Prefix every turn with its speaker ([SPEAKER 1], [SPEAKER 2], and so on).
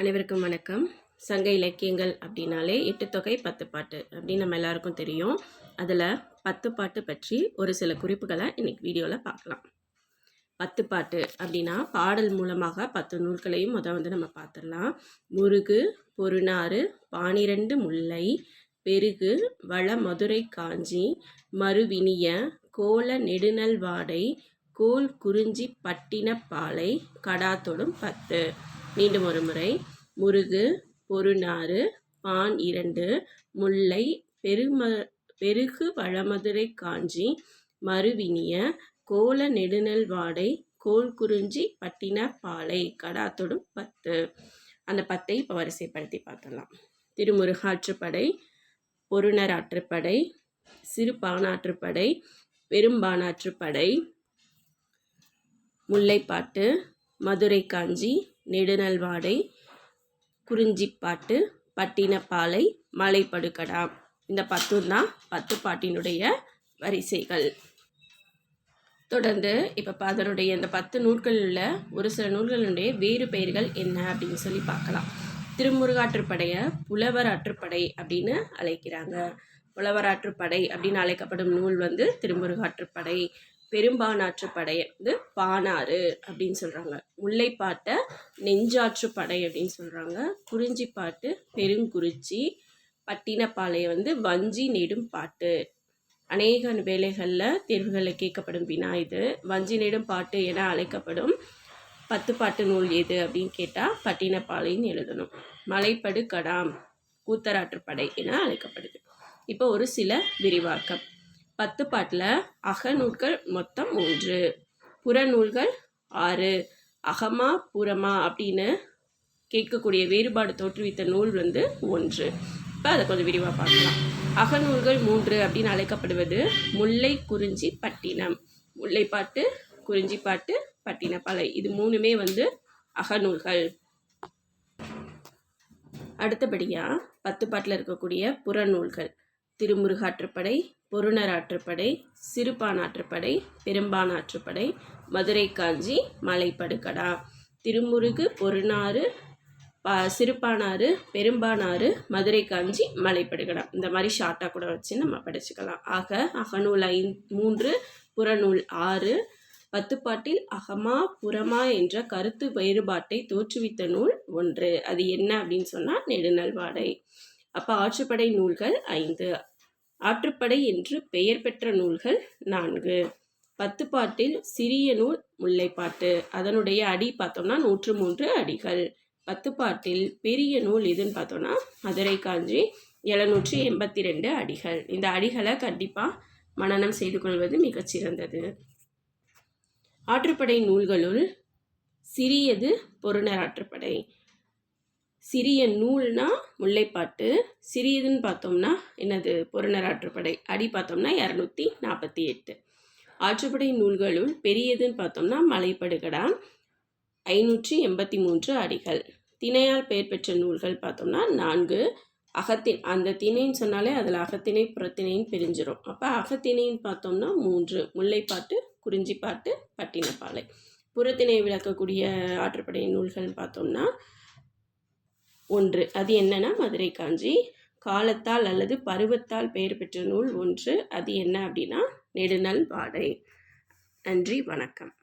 [SPEAKER 1] அனைவருக்கும் வணக்கம். சங்க இலக்கியங்கள் அப்படின்னாலே எட்டு தொகை பத்து பாட்டு அப்படின்னு நம்ம எல்லாருக்கும் தெரியும். அதில் பத்து பாட்டு பற்றி ஒரு சில குறிப்புகளை இன்றைக்கி வீடியோவில் பார்க்கலாம். பத்து பாட்டு அப்படின்னா பாடல் மூலமாக பத்து நூல்களையும் முதல் வந்து நம்ம பார்த்துடலாம். முருகு பொருநாறு பானிரண்டு முல்லை பெருகு வள மதுரை காஞ்சி மறுவினிய கோல நெடுநல் வாடை கோல் குறிஞ்சி பட்டினப்பாலை கடாத்தொடும் பத்து. மீண்டும் ஒரு முறை. முருகு பொருநாறு பான் இரண்டு முல்லை பெரும பெருகு பழமதுரை காஞ்சி மறுவினிய கோல நெடுநல் வாடை கோல் குறிஞ்சி பட்டின பாலை கடாத்தொடும் பத்து. அந்த பத்தை இப்போ வரிசைப்படுத்தி பார்க்கலாம் திருமுருகாற்றுப்படை பொருணர் ஆற்றுப்படை சிறு பானாற்றுப்படை பெரும்பானாற்றுப்படை முல்லைப்பாட்டு மதுரை காஞ்சி நெடுநல்வாடை குறிஞ்சிப்பாட்டு பட்டினப்பாலை மலைப்படுகடா. இந்த பத்தும் தான் பத்து பாட்டினுடைய வரிசைகள். தொடர்ந்து இப்போ அதனுடைய இந்த பத்து நூல்களில் உள்ள ஒரு சில நூல்களுடைய வேறு பெயர்கள் என்ன அப்படின்னு சொல்லி பார்க்கலாம். திருமுருகாற்றுப்படையை புலவர் ஆற்றுப்படை அப்படின்னு அழைக்கிறாங்க. புலவராற்றுப்படை அப்படின்னு அழைக்கப்படும் நூல் வந்து திருமுருகாற்றுப்படை. பெரும்பானாற்று படை வந்து பானாறு அப்படின்னு சொல்கிறாங்க முல்லைப்பாட்டை நெஞ்சாற்று படை அப்படின்னு சொல்கிறாங்க குறிஞ்சிப்பாட்டு பெருங்குறிச்சி பட்டினப்பாளையம் வந்து வஞ்சி நெடும் பாட்டு. அநேக வேலைகளில் தேர்வுகளில் கேட்கப்படும் வினா இது. வஞ்சி நெடும் பாட்டு என அழைக்கப்படும் பத்து பாட்டு நூல் எது அப்படின்னு கேட்டால் பட்டினப்பாளைன்னு எழுதணும். மலைப்படு கடாம் கூத்தராற்றுப்படை என அழைக்கப்படுது. இப்போ ஒரு சில விரிவாக்கம். பத்து பாட்டில் அகநூல்கள் மொத்தம் மூன்று புறநூல்கள் ஆறு. அகமா புறமா அப்படின்னு கேட்கக்கூடிய வேறுபாடு தோற்றுவித்த நூல் வந்து ஒன்று. இப்போ அதை கொஞ்சம் விரிவாக பார்க்கலாம். அகநூல்கள் மூன்று அப்படின்னு அழைக்கப்படுவது முல்லை குறிஞ்சி பட்டினம். முல்லைப்பாட்டு குறிஞ்சிப்பாட்டு பட்டினப்பாலை இது மூணுமே வந்து அகநூல்கள் அடுத்தபடியாக பத்து பாட்டில் இருக்கக்கூடிய புறநூல்கள் திருமுருகாற்றுப்படை பொருணராற்றுப்படை சிறுபானாற்றுப்படை பெரும்பானாற்றுப்படை மதுரை காஞ்சி மலைப்படுகடா. திருமுருகு பொருணாறு பா சிறுபானாறு பெரும்பானாறு மதுரை காஞ்சி மலைப்படுகடா. இந்த மாதிரி ஷார்ட்டாக கூட வச்சு நம்ம படிச்சுக்கலாம். ஆக அகநூல் ஐ மூன்று புறநூல் ஆறு பத்துப்பாட்டில் அகமா புறமா என்ற கருத்து வேறுபாட்டை தோற்றுவித்த நூல் ஒன்று. அது என்ன அப்படின்னு சொன்னால் நெடுநல்வாடை. அப்போ ஆற்றுப்படை நூல்கள் ஐந்து. ஆற்றுப்படை என்று பெயர் பெற்ற நூல்கள் நான்கு. பத்து பாட்டில் சிறிய நூல் முல்லைப்பாட்டு. அதனுடைய அடி பார்த்தோம்னா நூற்று மூன்று அடிகள். பத்து பாட்டில் பெரிய நூல் எதுன்னு பார்த்தோம்னா மதுரை காஞ்சி எழுநூற்றி எண்பத்தி ரெண்டு அடிகள். இந்த அடிகளை கண்டிப்பாக மனநம் செய்து கொள்வது மிகச்சிறந்தது ஆற்றுப்படை நூல்களுள் சிறியது பொருணர் ஆற்றுப்படை. சிறிய நூல்னா முல்லைப்பாட்டு சிறியதுன்னு பார்த்தோம்னா என்னது? பொருணராற்றுப்படை அடி பார்த்தோம்னா இரநூத்தி நாற்பத்தி எட்டு. ஆற்றுப்படை நூல்களுள் பெரியதுன்னு பார்த்தோம்னா மலைப்படுகடா ஐநூற்றி எண்பத்தி மூன்று அடிகள். திணையால் பெயர் பெற்ற நூல்கள் பார்த்தோம்னா நான்கு. அகத்தின் அந்த திணைன்னு சொன்னாலே அதில் அகத்திணை புறத்திணைன்னு பிரிஞ்சிடும் அப்போ அகத்திணைன்னு பார்த்தோம்னா மூன்று. முல்லைப்பாட்டு குறிஞ்சிப்பாட்டு பட்டினப்பாலை. புறத்திணை விளக்கக்கூடிய ஆற்றுப்படை நூல்கள்னு பார்த்தோம்னா ஒன்று. அது என்னன்னா மதுரை காஞ்சி. காலத்தால் அல்லது பருவத்தால் பெயர் பெற்ற நூல் ஒன்று. அது என்ன அப்படின்னா நெடுநல் வாடை நன்றி வணக்கம்.